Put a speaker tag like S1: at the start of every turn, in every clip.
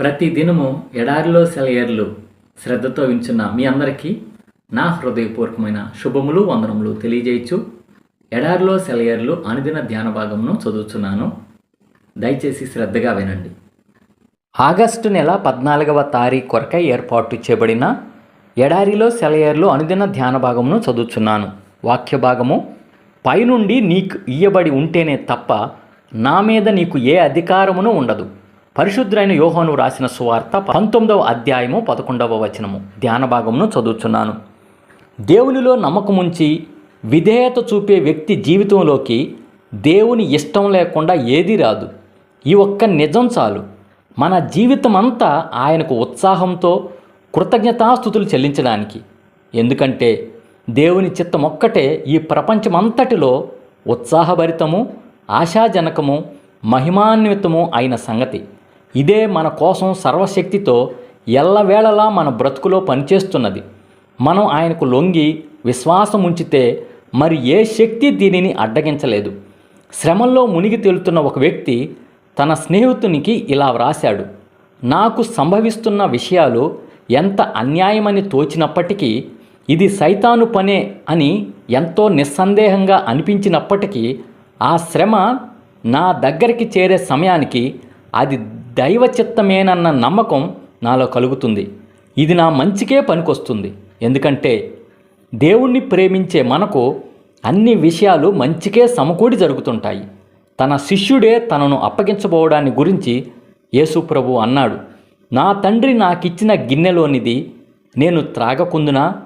S1: ప్రతి దినము ఎడారిలో సెలయర్లు శ్రద్ధతో వించున్న మీ అందరికీ నా హృదయపూర్వకమైన శుభములు వందనములు తెలియజేయచ్చు. ఎడారిలో సెలయర్లు అనుదిన ధ్యాన భాగమును చదువుతున్నాను దయచేసి శ్రద్ధగా వినండి. ఆగస్టు నెల పద్నాలుగవ తారీఖు కొరకై ఏర్పాటు చేయబడిన ఎడారిలో సెలయర్లు అనుదిన ధ్యాన భాగమును చదువుచున్నాను. వాక్య భాగము పైనుండి నీకు ఇయ్యబడి ఉంటేనే తప్ప నా మీద నీకు ఏ అధికారమును ఉండదు. పరిశుద్ధులైన యోహోను రాసిన సువార్త పంతొమ్మిదవ అధ్యాయము పదకొండవ వచనము. ధ్యాన భాగమును చదువుచున్నాను. దేవునిలో నమ్మకముంచి విధేయత చూపే వ్యక్తి జీవితంలోకి దేవుని ఇష్టం లేకుండా ఏదీ రాదు. ఈ ఒక్క నిజం చాలు. మన జీవితం అంతా ఆయనకు ఉత్సాహంతో కృతజ్ఞతాస్థుతులు చెల్లించడానికి. ఎందుకంటే దేవుని చిత్తం ఒక్కటే ఈ ప్రపంచమంతటిలో ఉత్సాహభరితము ఆశాజనకము మహిమాన్వితము అయిన సంగతి. ఇదే మన కోసం సర్వశక్తితో ఎల్లవేళలా మన బ్రతుకులో పనిచేస్తున్నది. మనం ఆయనకు లొంగి విశ్వాసం ఉంచితే మరి ఏ శక్తి దీనిని అడ్డగించలేదు. శ్రమల్లో మునిగి తేలుతున్న ఒక వ్యక్తి తన స్నేహితునికి ఇలా వ్రాశాడు నాకు సంభవిస్తున్న విషయాలు ఎంత అన్యాయమని తోచినప్పటికీ ఇది సైతాను పనే అని ఎంతో నిస్సందేహంగా అనిపించినప్పటికీ ఆ శ్రమ నా దగ్గరికి చేరే సమయానికి అది దైవ చిత్తమేనన్న నమ్మకం నాలో కలుగుతుంది. ఇది నా మంచికే పనికొస్తుంది. ఎందుకంటే దేవుణ్ణి ప్రేమించే మనకు అన్ని విషయాలు మంచికే సమకూడి జరుగుతుంటాయి. తన శిష్యుడే తనను అప్పగించబోవడాన్ని గురించి యేసుప్రభు అన్నాడు. నా తండ్రి నాకిచ్చిన గిన్నెలోనిది నేను త్రాగకుందునా?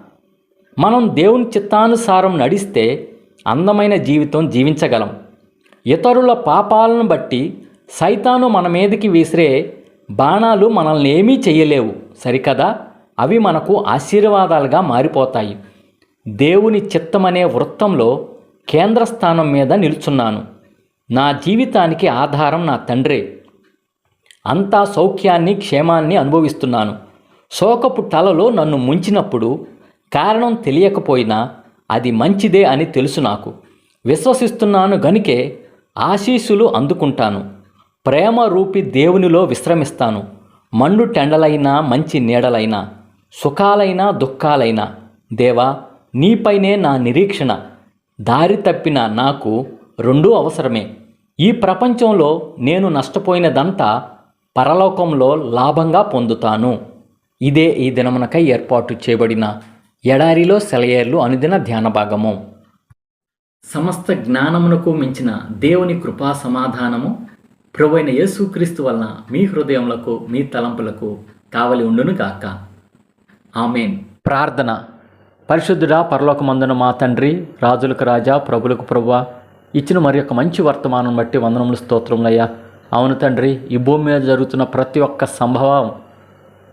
S1: మనం దేవుని చిత్తానుసారం నడిస్తే అందమైన జీవితం జీవించగలం. ఇతరుల పాపాలను బట్టి సైతాను మన మీదకి విసిరే బాణాలు మనల్ని ఏమీ చేయలేవు సరికదా? అవి మనకు ఆశీర్వాదాలుగా మారిపోతాయి. దేవుని చిత్తమనే వృత్తంలో కేంద్రస్థానం మీద నిల్చున్నాను. నా జీవితానికి ఆధారం నా తండ్రే. అంతా సౌఖ్యాన్ని క్షేమాన్ని అనుభవిస్తున్నాను. శోకపు తలలో నన్ను ముంచినప్పుడు కారణం తెలియకపోయినా అది మంచిదే అని తెలుసు నాకు. విశ్వసిస్తున్నాను గనుకే ఆశీస్సులు అందుకుంటాను. ప్రేమ రూపి దేవునిలో విశ్రమిస్తాను. మండు టెండలైనా మంచి నీడలైనా సుఖాలైనా దుఃఖాలైనా. దేవా నీపైనే నా నిరీక్షణ. దారి తప్పిన నాకు రెండూ అవసరమే. ఈ ప్రపంచంలో నేను నష్టపోయినదంతా పరలోకంలో లాభంగా పొందుతాను. ఇదే ఈ దినమునకై ఏర్పాటు చేయబడిన ఎడారిలో సెలయేర్లు అనుదిన ధ్యాన భాగము. సమస్త జ్ఞానమునకు మించిన దేవుని కృపా సమాధానము ప్రభువైన యేసుక్రీస్తు వలన మీ హృదయములకు మీ తలంపులకు కావలి ఉండును కాక ఆమెన్. ప్రార్థన. పరిశుద్ధుడా పరలోకమందున మా తండ్రి రాజులకు రాజా ప్రభులకు ప్రభువ ఇచ్చిన మరి యొక్క మంచి వర్తమానం బట్టి వందనములు స్తోత్రములయ్యా. అవును తండ్రి ఈ భూమి మీద జరుగుతున్న ప్రతి ఒక్క సంభవం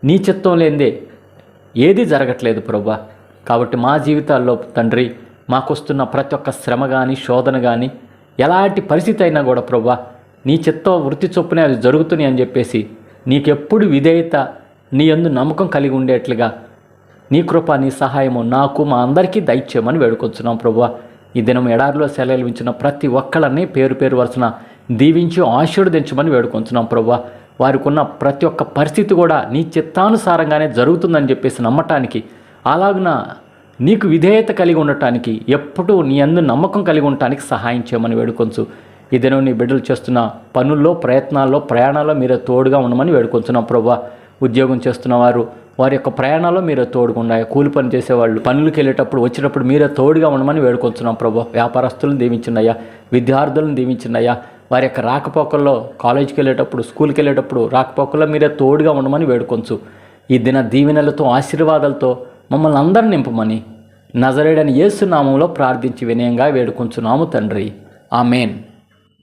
S1: నీ చిత్తం లేనిదే ఏది జరగట్లేదు ప్రభా కాబట్టి మా జీవితాల్లో తండ్రి మాకొస్తున్న ప్రతి ఒక్క శ్రమ కానీ శోధన కానీ ఎలాంటి పరిస్థితి అయినా కూడా ప్రభా నీ చిత్తం వృత్తి చొప్పునే అది జరుగుతున్నాయి అని చెప్పేసి నీకెప్పుడు విధేయత నీ అందు నమ్మకం కలిగి ఉండేట్లుగా నీ కృప నీ సహాయము నాకు మా అందరికీ దయచేయమని వేడుకొచ్చున్నాం ప్రభువ. ఈ దినం ఎడారిలో సెలవించిన ప్రతి ఒక్కళ్ళని పేరు పేరు వరుసన దీవించి ఆశీర్వదించమని వేడుకొంచున్నాం ప్రభువ. వారికి ఉన్న ప్రతి ఒక్క పరిస్థితి కూడా నీ చిత్తానుసారంగానే జరుగుతుందని చెప్పేసి నమ్మటానికి అలాగున నీకు విధేయత కలిగి ఉండటానికి ఎప్పుడూ నీ అందు నమ్మకం కలిగి ఉండటానికి సహాయం చేయమని వేడుకొంచు. ఈ దినం నీ బిడ్డలు చేస్తున్న పనుల్లో ప్రయత్నాల్లో ప్రయాణాల్లో మీరే తోడుగా ఉండమని వేడుకొంచున్నాం ప్రభా. ఉద్యోగం చేస్తున్న వారు వారి యొక్క ప్రయాణాల్లో మీరే తోడుకుండా కూలి పని చేసేవాళ్ళు పనులకు వెళ్ళేటప్పుడు వచ్చేటప్పుడు మీరే తోడుగా ఉండమని వేడుకొంచున్నాం ప్రభా. వ్యాపారస్తులను దీవించినయ్యా విద్యార్థులను దీవించినయ్యా వారి యొక్క రాకపోకల్లో కాలేజీకి వెళ్ళేటప్పుడు స్కూల్కి వెళ్ళేటప్పుడు రాకపోకల్లో మీరే తోడుగా ఉండమని వేడుకొంచు. ఈ దిన దీవెనలతో ఆశీర్వాదాలతో మమ్మల్ని అందరిని నింపమని నజరేడని యేసునామంలో ప్రార్థించి వినయంగా వేడుకొంచున్నాము తండ్రి. ఆమెన్.